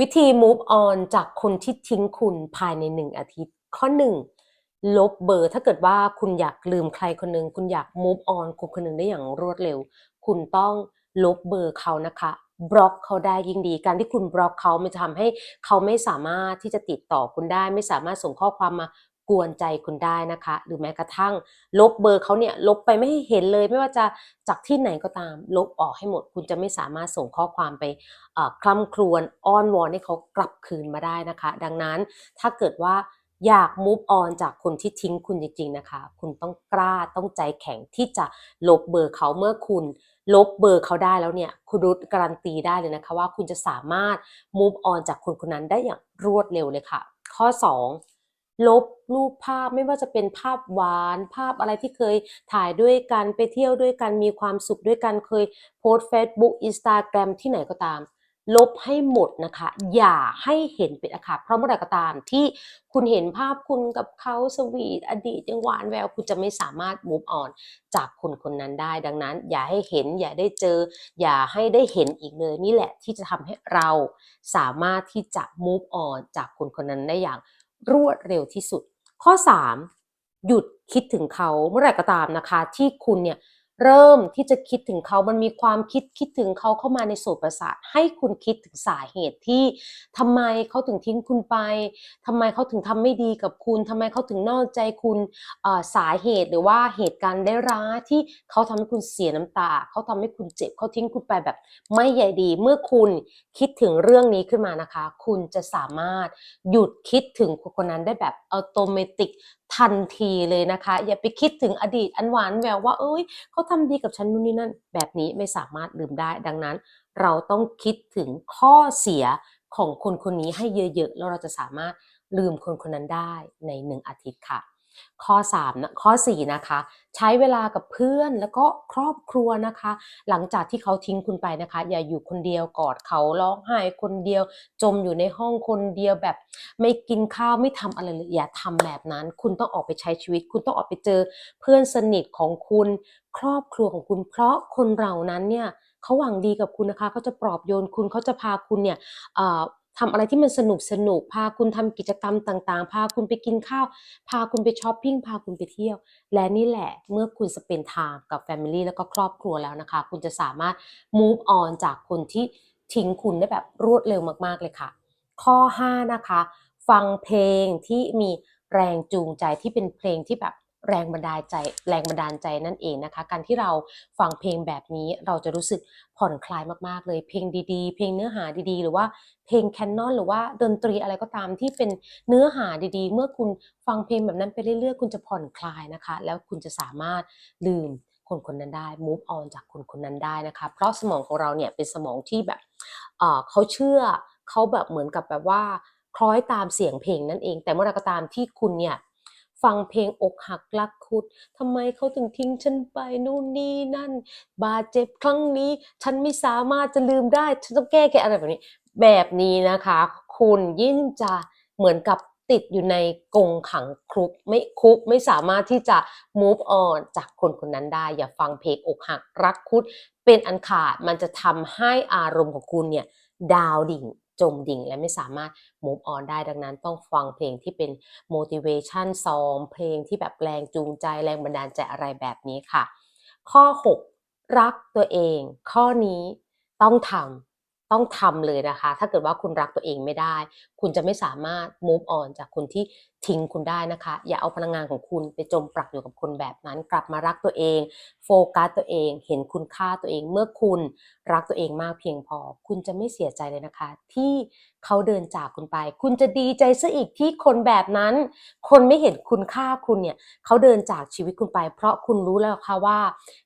วิธี move on จากคนที่ทิ้งคุณภายในหนึ่งอาทิตย์ ข้อหนึ่งลบเบอร์ ถ้าเกิดว่าคุณอยากลืมใครคนหนึ่งคุณอยาก move on คนคนหนึ่งได้อย่างรวดเร็ว คุณต้องลบเบอร์เขานะคะบล็อกเขาได้ยิ่งดี การที่คุณบล็อกเขามันจะทำให้เขาไม่สามารถที่จะติดต่อคุณได้ ไม่สามารถส่งข้อความมา กวนใจคุณได้นะคะ หรือแม้กระทั่งลบเบอร์เขาเนี่ยลบไปไม่ให้เห็นเลย ไม่ว่าจะจากที่ไหนก็ตาม ลบออกให้หมด คุณจะไม่สามารถส่งข้อความไปคล่ำครวญอ้อนวอนให้เขากลับคืนมาได้นะคะ ดังนั้นถ้าเกิดว่าอยาก move on จากคนที่ทิ้งคุณจริง ๆ นะคะ คุณต้องกล้าต้องใจแข็งที่จะลบเบอร์เขาเมื่อคุณลบเบอร์เขาได้แล้วเนี่ยคุณรุดการันตีได้เลยนะคะว่าคุณจะสามารถ move on จากคนคนนั้นได้อย่างรวดเร็วเลยค่ะ ข้อ 2 ลบรูปภาพไม่ว่าจะเป็นภาพหวาน ภาพอะไรที่เคยถ่ายด้วยกันไปเที่ยวด้วยกันมีความสุขด้วยกันเคยโพสต์ Facebook Instagram ที่ไหนก็ตาม ลบให้หมดนะคะ อย่าให้เห็นเป็นอาคาเพราะเมื่อไรก็ตามที่คุณเห็นภาพคุณกับเขาสวีทอดีตยังหวานแววคุณจะไม่สามารถ move on จากคนคนนั้นได้ ดังนั้น อย่าให้เห็นอย่าได้เจอ อย่าให้ได้เห็นอีกเลยนี่แหละที่จะทำให้เราสามารถที่จะ move on จากคนคนนั้นได้อย่าง รวดเร็วที่สุด ข้อ 3 หยุดคิดถึงเขาเมื่อไหร่ก็ตามนะคะ ที่คุณเนี่ย เริ่มที่จะคิดถึงเขา มันมีความคิดคิดถึงเขาเข้ามาในโสตประสาท ให้คุณคิดถึงสาเหตุที่ทำไมเขาถึงทิ้งคุณไปทำไมเขาถึงทำไม่ดีกับคุณทำไมเขาถึงนอกใจคุณสาเหตุหรือว่าเหตุการณ์ได้ร้ายที่เขาทำให้คุณเสียน้ำตา เขาทำให้คุณเจ็บ เขาทิ้งคุณไปแบบไม่ใยดี เมื่อคุณคิดถึงเรื่องนี้ขึ้นมานะคะ คุณจะสามารถหยุดคิดถึงคนคนนั้นได้แบบอัตโนมัติทันทีเลยนะคะ อย่าไปคิดถึงอดีตอันหวานแววว่าเอ้ยเขาทำดีกับฉันนู่นนี่นั่น แบบนี้ไม่สามารถลืมได้ ดังนั้น เราต้องคิดถึงข้อเสียของคนคนนี้ให้เยอะๆ แล้วเราจะสามารถลืมคนคนนั้นได้ในหนึ่งอาทิตย์ค่ะ ข้อ3นะข้อ 4 นะคะ ใช้เวลากับเพื่อนแล้วก็ครอบครัวนะคะ หลังจากที่เขาทิ้งคุณไปนะคะ อย่าอยู่คนเดียวกอดเขาร้องไห้คนเดียว จมอยู่ในห้องคนเดียวแบบ ไม่กินข้าวไม่ทำอะไรเลยอย่าทำแบบนั้น คุณต้องออกไปใช้ชีวิต คุณต้องออกไปเจอเพื่อนสนิทของคุณ ครอบครัวของคุณ เพราะคนเหล่านั้นเนี่ยเขาหวังดีกับคุณนะคะเขาจะปลอบโยนคุณเขาจะพาคุณเนี่ย ทำอะไรที่มันสนุกสนุกพาคุณทำกิจกรรมต่างๆ พาคุณไปกินข้าว พาคุณไปช้อปปิ้งพาคุณไปเที่ยว และนี่แหละเมื่อคุณสเปนไทม์กับ Family แล้วก็ครอบครัวแล้วนะคะ คุณจะสามารถ move on จากคนที่ทิ้งคุณได้แบบรวดเร็วมากๆเลยค่ะ ข้อ 5 นะคะ ฟังเพลงที่มีแรงจูงใจที่เป็นเพลงที่แบบ แรงบันดาลใจแรงบันดาลใจนั่นเองนะคะ การที่เราฟังเพลงแบบนี้เราจะรู้สึกผ่อนคลายมากๆเลยเพลงดีๆ เพลงเนื้อหาดีๆ หรือว่าเพลงแคนนอนหรือว่าดนตรีอะไรก็ตามที่เป็นเนื้อหาดีๆ เมื่อคุณฟังเพลงแบบนั้นไปเรื่อยๆ คุณจะผ่อนคลายนะคะ แล้วคุณจะสามารถลืมคนคนนั้นได้ move on จากคนคนนั้นได้นะคะ เพราะสมองของเราเนี่ยเป็นสมองที่แบบเออเขาเชื่อเขาแบบเหมือนกับแบบว่าคล้อยตามเสียงเพลงนั่นเอง แต่เมื่อไรก็ตามที่คุณเนี่ย ฟังเพลงอกหักรักคุดทำไมเขาถึงทิ้งฉันไปนู่นนี่นั่น บาดเจ็บครั้งนี้ ฉันไม่สามารถจะลืมได้ฉันต้องแก้แก้อะไรแบบนี้ แบบนี้นะคะ คุณยิ่งจะเหมือนกับติดอยู่ในกรงขังคุกไม่คุกไม่สามารถที่จะ move on จากคนคนนั้นได้ อย่าฟังเพลงอกหักรักคุด เป็นอันขาดมันจะทำให้อารมณ์ของคุณเนี่ยดาวดิ่ง จมดิ่งและไม่สามารถ move on ได้ดังนั้นต้องฟังเพลงที่เป็น motivation song เพลงที่แบบแรงจูงใจแรงบันดาลใจอะไรแบบนี้ค่ะ ข้อ 6 รักตัวเอง ข้อนี้ต้องทำ ต้องทำเลยนะคะ ถ้าเกิดว่าคุณรักตัวเองไม่ได้ คุณจะไม่สามารถ move on จากคนที่ทิ้งคุณได้นะคะ อย่าเอาพลังงานของคุณไปจมปลักอยู่กับคนแบบนั้น กลับมารักตัวเอง โฟกัสตัวเอง เห็นคุณค่าตัวเอง เมื่อคุณรักตัวเองมากเพียงพอ คุณจะไม่เสียใจเลยนะคะ ที่เขาเดินจากคุณไป คุณจะดีใจซะอีกที่คนแบบนั้น คนไม่เห็นคุณค่าคุณเนี่ยเขาเดินจากชีวิตคุณไป เพราะคุณรู้แล้วค่ะว่า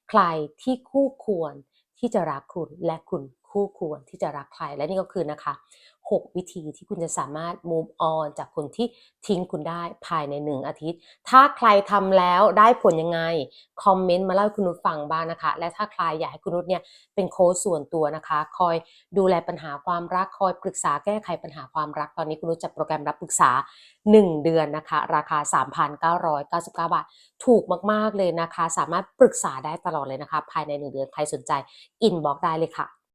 ใครที่คู่ควรที่จะรักคุณและคุณ คู่ควรที่จะรักใครและนี่ก็คือนะคะ 6 วิธีที่คุณจะสามารถ move on จากคนที่ทิ้งคุณได้ภายใน 1 อาทิตย์ ถ้าใครทำแล้วได้ผลยังไง คอมเมนต์มาเล่าให้คุณนุชฟังบ้างนะคะ และถ้าใครอยากให้คุณนุชเนี่ยเป็นโค้ชส่วนตัวนะคะ คอยดูแลปัญหาความรัก คอยปรึกษาแก้ไขปัญหาความรัก ตอนนี้คุณนุชจัดโปรแกรมรับปรึกษา 1 เดือนนะคะ ราคา 3,999 บาท ถูกมาก ๆ เลยนะคะ สามารถปรึกษาได้ตลอดเลยนะคะ ภายใน 1 เดือน ใครสนใจ อินบอกได้เลยค่ะ